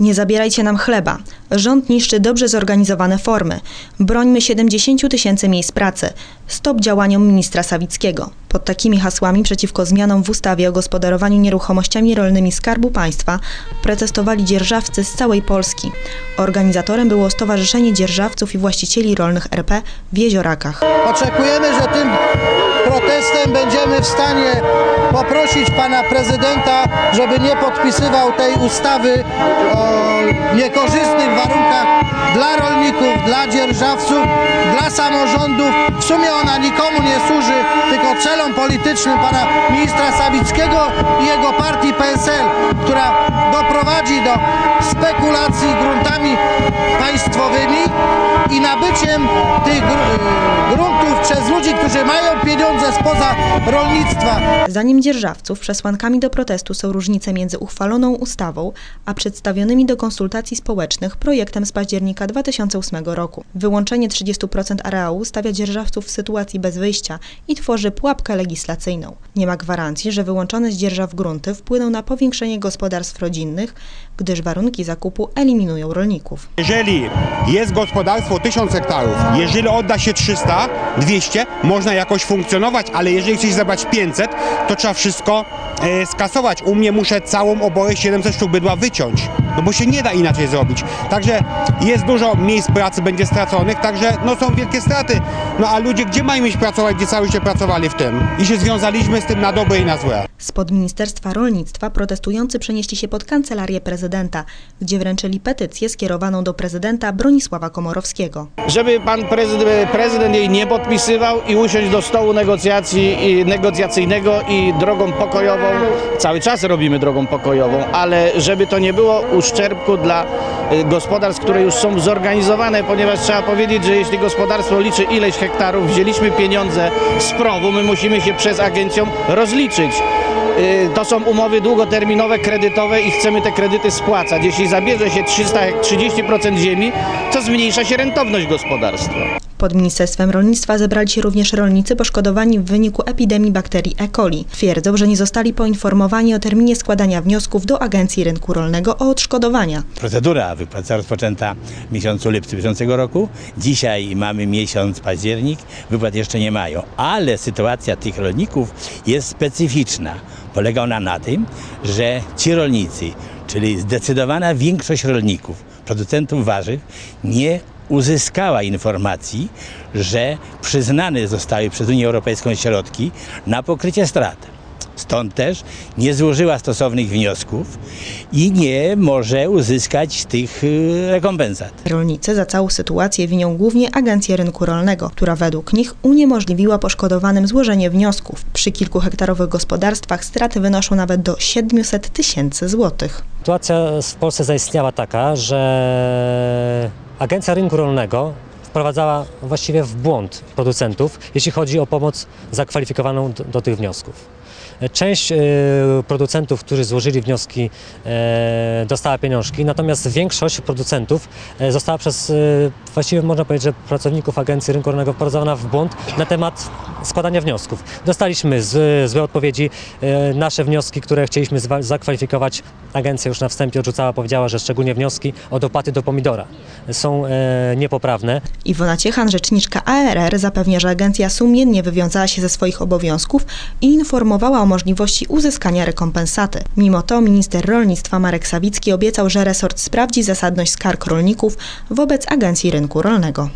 Nie zabierajcie nam chleba. Rząd niszczy dobrze zorganizowane formy. Brońmy 70 tysięcy miejsc pracy. Stop działaniom ministra Sawickiego. Pod takimi hasłami przeciwko zmianom w ustawie o gospodarowaniu nieruchomościami rolnymi Skarbu Państwa protestowali dzierżawcy z całej Polski. Organizatorem było Stowarzyszenie Dzierżawców i Właścicieli Rolnych RP w Jeziorakach. Oczekujemy, że tym protestem będziemy w stanie poprosić pana prezydenta, żeby nie podpisywał tej ustawy o niekorzystnych warunkach dla rolników, dla dzierżawców, dla samorządów. W sumie ona nikomu nie służy, tylko celom politycznym pana ministra Sawickiego i jego partii PSL, która doprowadzi do spekulacji gruntami państwowymi i nabyciem tych gr- gruntów przez ludzi, którzy mają pieniądze spoza rolnictwa. Zanim dzierżawców, przesłankami do protestu są różnice między uchwaloną ustawą, a przedstawionymi do konsultacji społecznych projektem z października 2008 roku. Wyłączenie 30% areału stawia dzierżawców w sytuacji bez wyjścia i tworzy pułapkę legislacyjną. Nie ma gwarancji, że wyłączone z dzierżaw grunty wpłyną na powiększenie gospodarstw rodzinnych, gdyż warunki zakupu eliminują rolników. Jeżeli jest gospodarstwo 1000 hektarów, jeżeli odda się 300, 200, można jakoś funkcjonować, ale jeżeli chcesz zebrać 500, to trzeba wszystko e, skasować. U mnie muszę całą oborę 700 sztuk bydła wyciąć, no bo się nie da inaczej zrobić. Także jest dużo miejsc pracy będzie straconych, także no są wielkie straty. No a ludzie gdzie mają iść pracować, gdzie cały życie pracowali w tym? I się związaliśmy z tym na dobre i na złe. Spod Ministerstwa Rolnictwa protestujący przenieśli się pod kancelarię prezydenta, gdzie wręczyli petycję skierowaną do prezydenta Bronisława Komorowskiego. Żeby pan prezydent, prezydent jej nie podpisywał i usiąść do stołu negocjacji i negocjacyjnego i drogą pokojową. Cały czas robimy drogą pokojową, ale żeby to nie było uszczerbku dla y, gospodarstw, które już są zorganizowane, ponieważ trzeba powiedzieć, że jeśli gospodarstwo liczy ileś hektarów, wzięliśmy pieniądze z prowu, my musimy się przez agencją rozliczyć. Y, To są umowy długoterminowe, kredytowe i chcemy te kredyty spłacać. Jeśli zabierze się 300, hek- 30% ziemi, to zmniejsza się rentowność gospodarstwa. Pod Ministerstwem Rolnictwa zebrali się również rolnicy poszkodowani w wyniku epidemii bakterii E. coli. Twierdzą, że nie zostali poinformowani o terminie składania wniosków do Agencji Rynku Rolnego o odszkodowania. Procedura wypłaca rozpoczęta w miesiącu lipcu bieżącego roku. Dzisiaj mamy miesiąc październik, wypłat jeszcze nie mają, ale sytuacja tych rolników jest specyficzna. Polega ona na tym, że ci rolnicy, czyli zdecydowana większość rolników, producentów warzyw, nie uzyskała informacji, że przyznane zostały przez Unię Europejską środki na pokrycie strat. Stąd też nie złożyła stosownych wniosków i nie może uzyskać tych y, rekompensat. Rolnicy za całą sytuację winią głównie Agencję Rynku Rolnego, która według nich uniemożliwiła poszkodowanym złożenie wniosków. Przy kilku hektarowych gospodarstwach straty wynoszą nawet do 700 tysięcy złotych. Sytuacja w Polsce zaistniała taka, że Agencja Rynku Rolnego wprowadzała właściwie w błąd producentów, jeśli chodzi o pomoc zakwalifikowaną do, do tych wniosków. Część e, producentów, którzy złożyli wnioski, e, dostała pieniążki, natomiast większość producentów e, została przez, właściwie można powiedzieć, że pracowników Agencji Rynku Rolnego wprowadzona w błąd na temat składania wniosków. Dostaliśmy z, złe odpowiedzi. Nasze wnioski, które chcieliśmy zakwalifikować, agencja już na wstępie odrzucała, powiedziała, że szczególnie wnioski o dopłaty do pomidora są e, niepoprawne. Iwona Ciechan, rzeczniczka ARR, zapewnia, że agencja sumiennie wywiązała się ze swoich obowiązków i informowała o możliwości uzyskania rekompensaty. Mimo to minister rolnictwa Marek Sawicki obiecał, że resort sprawdzi zasadność skarg rolników wobec Agencji Rynku Rolnego.